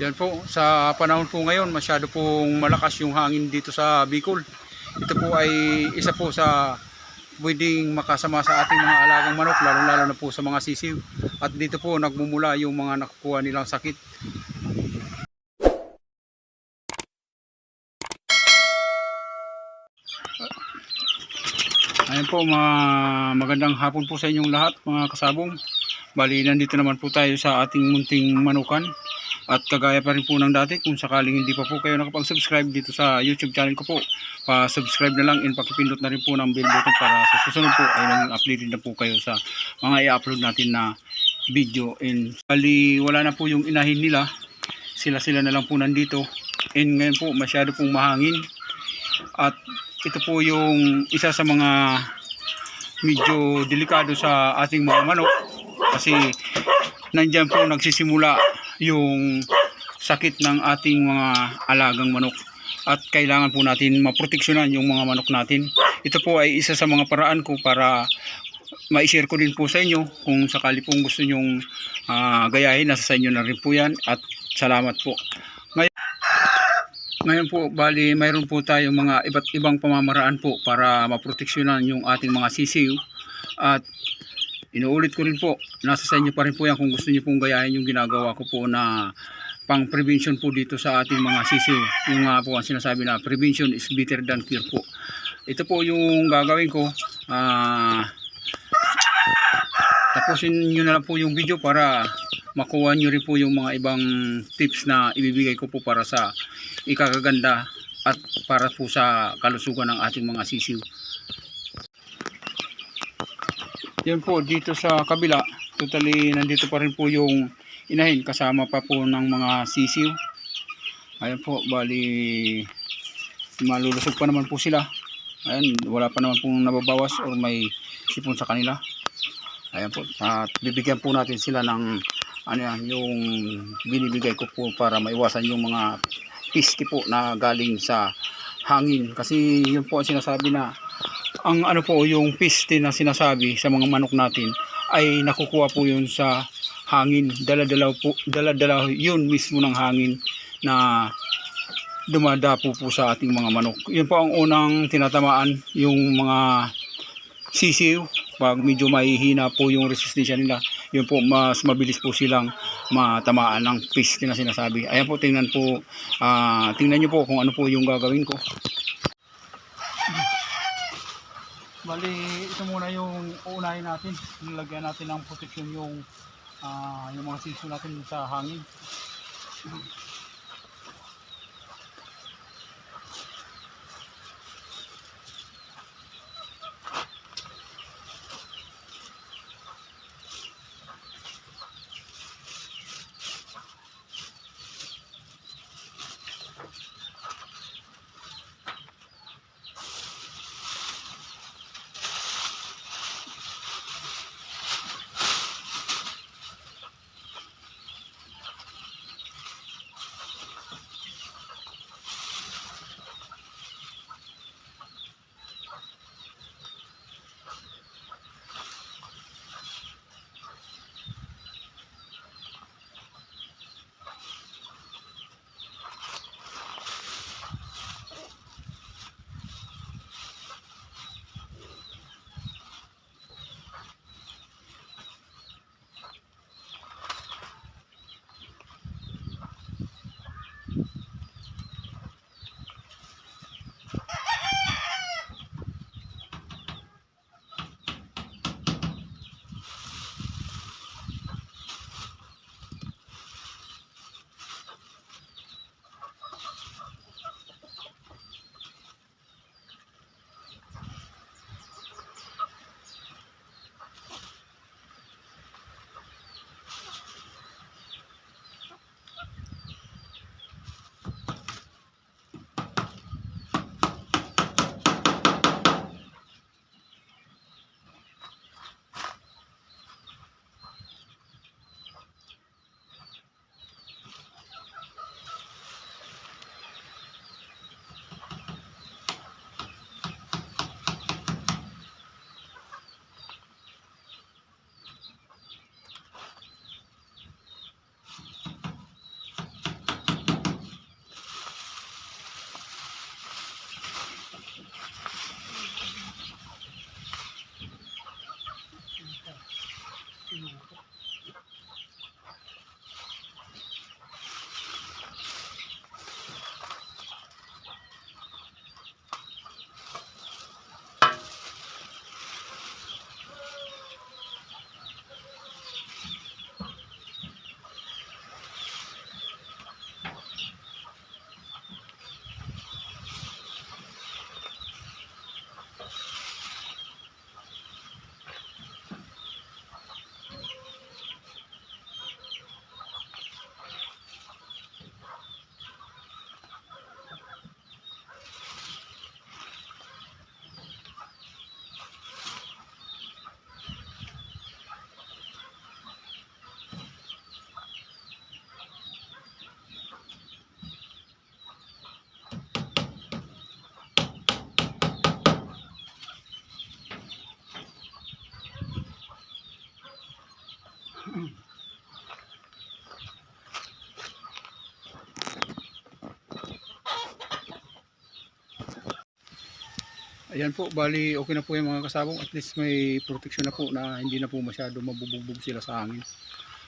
Yan po, sa panahon po ngayon, masyado pong malakas yung hangin dito sa Bicol. Ito po ay isa po sa pwedeng makasama sa ating mga alagang manok, lalo-lalo na po sa mga sisiw. At dito po nagmumula yung mga nakukuha nilang sakit. Ayan po, ma- magandang hapon po sa inyong lahat mga kasabong. Bali, nandito naman po tayo sa ating munting manukan. At kagaya pa rin po ng dati, kung sakaling hindi pa po kayo nakapag-subscribe dito sa YouTube channel ko po, pa-subscribe na lang and pakipindot na rin po ng bell button para sa susunod po ay naging updated na po kayo sa mga i-upload natin na video. And bali, wala na po yung inahin nila. Sila-sila na lang po nandito. And ngayon po, masyado pong mahangin. At ito po yung isa sa mga medyo delikado sa ating mga manok kasi nandyan po nagsisimula yung sakit ng ating mga alagang manok. At kailangan po natin maproteksyonan yung mga manok natin. Ito po ay isa sa mga paraan ko para ma-share ko din po sa inyo kung sakali pong gusto nyong ah, gayahin. Nasa sa inyo na rin po yan. At salamat po. Ngayon po, bali, mayroon po tayong mga iba't ibang pamamaraan po para maproteksyonan yung ating mga sisiw. At inuulit ko rin po, nasa sa inyo pa rin po yan kung gusto niyo pong gayahin yung ginagawa ko po na pang prevention po dito sa ating mga sisiw. Yung nga po ang sinasabi na prevention is better than cure po. Ito po yung gagawin ko. Ah, tapusin nyo na lang po yung video para makuha nyo rin po yung mga ibang tips na ibibigay ko po para sa ikakaganda at para po sa kalusugan ng ating mga sisiw. Yan po dito sa kabila, totally nandito pa rin po yung inahin kasama pa po ng mga sisiw. Ayan po, bali malulusog pa naman po sila. Ayan, wala pa naman pong nababawas or may sipon sa kanila. Ayan po, at bibigyan po natin sila ng ano yan, yung binibigay ko po para maiwasan yung mga piste po na galing sa hangin. Kasi yun po ang sinasabi na ang ano po yung piste na sinasabi sa mga manok natin ay nakukuha po yun sa hangin. Dala-dala po, dala-dala yun mismo ng hangin na dumadapo po sa ating mga manok. Yun po ang unang tinatamaan yung mga sisiw pag medyo mahihina po yung resistensya nila yun po mas mabilis po silang matamaan ng piste na sinasabi ayan po tingnan po ah, tingnan nyo po kung ano po yung gagawin ko bali ito muna yung uunahin natin. Nilagyan natin ng protection yung ah, yung mga sisiw natin sa hangin Ayan po, bali okay na po yung mga kasabong. At least may protection na po na hindi na po masyado mabubugbog sila sa hangin.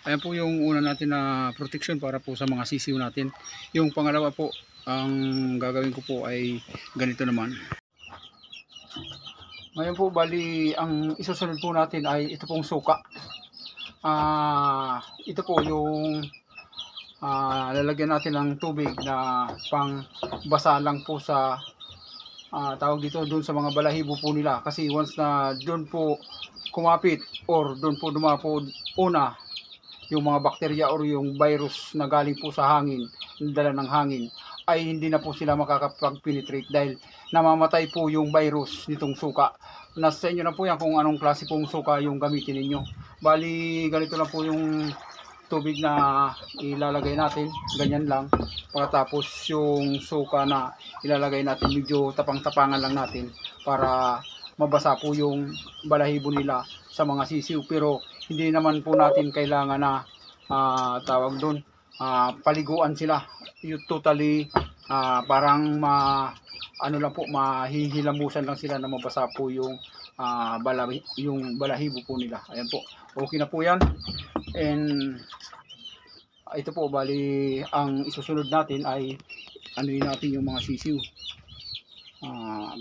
Ayan po yung una natin na protection para po sa mga sisiw natin. Yung pangalawa po, ang gagawin ko po ay ganito naman. Ngayon po, bali, ang isusunod po natin ay ito pong suka. Ah, ito po yung ah, lalagyan natin ng tubig na pang basa lang po sa ah, tawag dito doon sa mga balahibo po nila kasi once na doon po kumapit or doon po dumapo una yung mga bakterya or yung virus na galing po sa hangin, dala ng hangin ay hindi na po sila makakapag-penetrate dahil namamatay po yung virus nitong suka. Nasa inyo na po yan kung anong klase pong suka yung gamitin ninyo. Bali, ganito lang po yung tubig na ilalagay natin, ganyan lang. Pagkatapos yung suka na ilalagay natin, medyo tapang-tapangan lang natin para mabasa po yung balahibo nila sa mga sisiw. Pero hindi naman po natin kailangan na ah, tawag doon, ah, paliguan sila. Yung totally ah, parang ma ano lang po mahihilamusan lang sila na mabasa po yung ah, balahi, yung balahibo po nila. Ayan po. Okay na po 'yan. And ito po bali ang isusunod natin ay ano natin yung mga sisiw. Ah,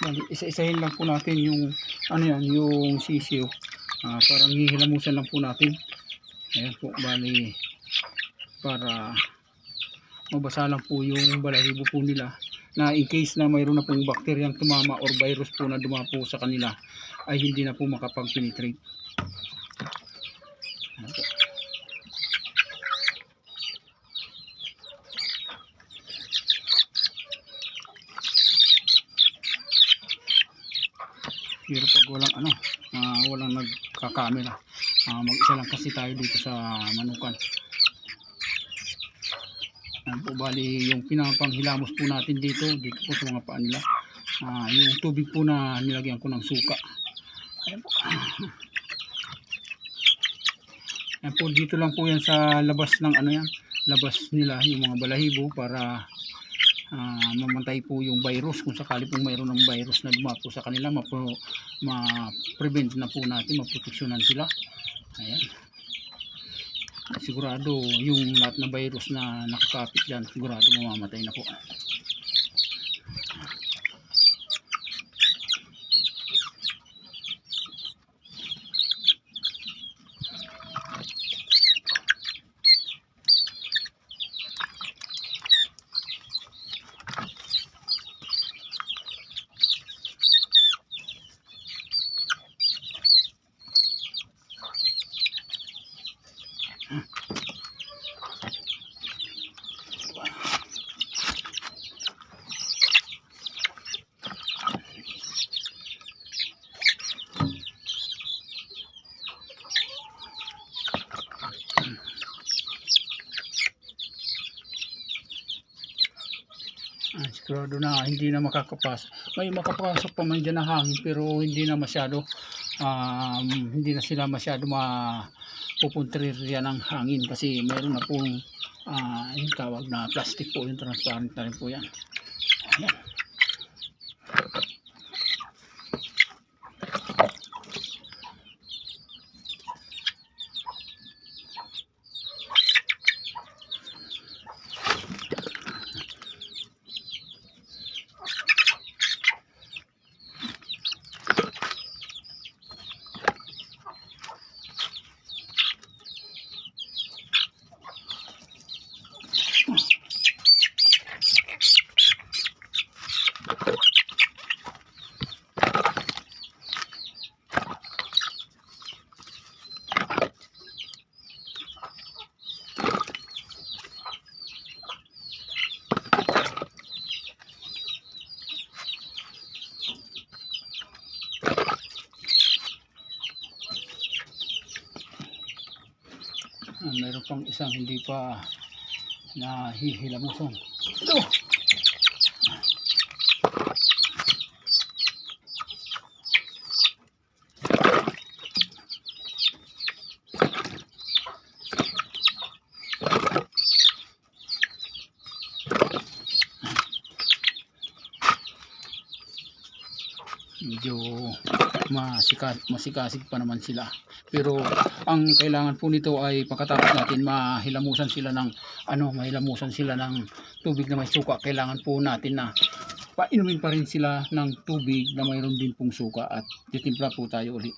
bali, isa-isahin lang po natin yung ano yan, yung sisiw. Ah, parang hihilamusan lang po natin. Ayan po, bali para mabasa lang po yung balahibo po nila na in case na mayroon na pong bakteryang tumama or virus po na dumapo sa kanila ay hindi na po makapag-penetrate. Ayan. Pero pag walang ano, ah, walang nagkakamera, ah, mag-isa lang kasi tayo dito sa Manukan. Yan po bali yung pinapanghilamos po natin dito, dito po sa mga paa nila. Ah, yung tubig po na nilagyan ko ng suka. Ayan po. Yan po dito lang po yan sa labas ng ano yan, labas nila yung mga balahibo para ah, mamatay po yung virus. Kung sakali pong mayroon ng virus na dumapo sa kanila ma-prevent na po natin maproteksyonan sila. Ayan. Sigurado yung lahat na virus na nakakapit dyan sigurado mamamatay na po sigurado na hindi na makakapasok. May makapasok pa man dyan na hangin pero hindi na masyado um, hindi na sila masyado mapupuntrirya ng hangin kasi mayroon na pong ah, yung tawag na plastic po yung transparent na rin po yan. Ayan. Mayroon pang isang hindi pa nahihilamuson. Ito! Masika, masikasig pa naman sila. Pero ang kailangan po nito ay pagkatapos natin mahilamusan sila ng ano, mahilamusan sila ng tubig na may suka. Kailangan po natin na painumin pa rin sila ng tubig na mayroon din pong suka at titimpla po tayo uli.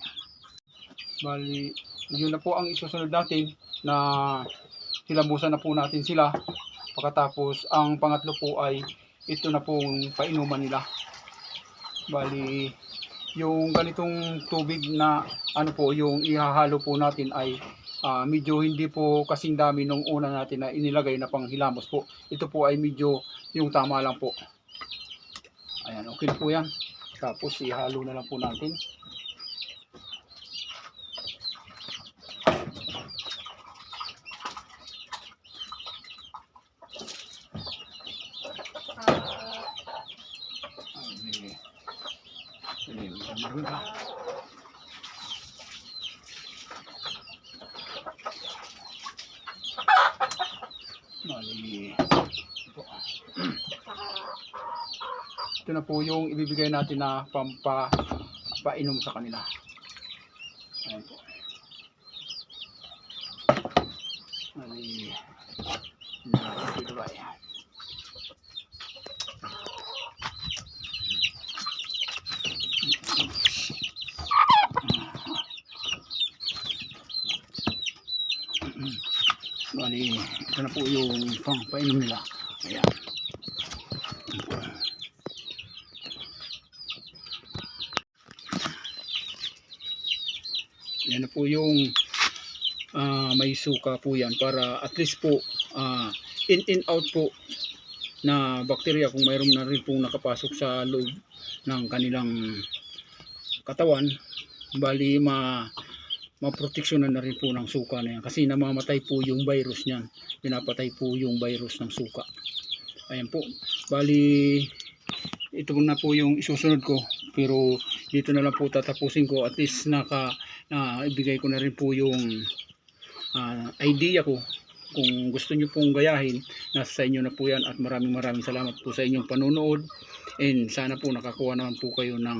Bali, yun na po ang isusunod natin na hilamusan na po natin sila. Pagkatapos, ang pangatlo po ay ito na pong painuman nila. Bali, yung ganitong tubig na ano po, yung ihahalo po natin ay ah, medyo hindi po kasing dami nung una natin na inilagay na pang hilamos po. Ito po ay medyo yung tama lang po. Ayan, okay po yan. Tapos ihalo na lang po natin. Ay, Sige, marami ka. Mali. Ito. Ito na po yung ibibigay natin na pampa painom sa kanila. Ayan po. Mali. Ito ba yan? Bali, po yung pang painom nila. Ayan. Yan po yung ah, may suka po yan para at least po ah, in in out po na bakterya kung mayroon na rin pong nakapasok sa loob ng kanilang katawan. Bali ma maproteksyonan na rin po ng suka na yan kasi namamatay po yung virus niyan. Pinapatay po yung virus ng suka. Ayan po. Bali ito na po yung isusunod ko. Pero dito na lang po tatapusin ko. At least naka na ibigay ko na rin po yung ah, idea ko kung gusto nyo pong gayahin nasa sa inyo na po yan at maraming maraming salamat po sa inyong panonood and sana po nakakuha naman po kayo ng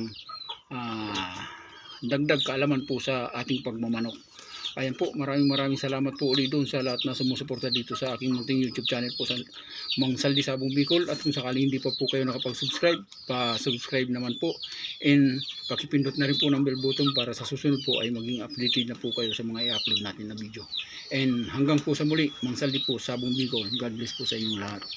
ah, dagdag kaalaman po sa ating pagmamanok. Ayan po, maraming maraming salamat po ulit doon sa lahat na sumusuporta dito sa aking munting YouTube channel po sa Mang Saldi Sabong Bicol at kung sakaling hindi pa po kayo nakapag-subscribe, pa-subscribe naman po and pakipindot na rin po ng bell button para sa susunod po ay maging updated na po kayo sa mga i-upload natin na video. And hanggang po sa muli, Mang Saldi po Sabong Bicol. God bless po sa inyong lahat.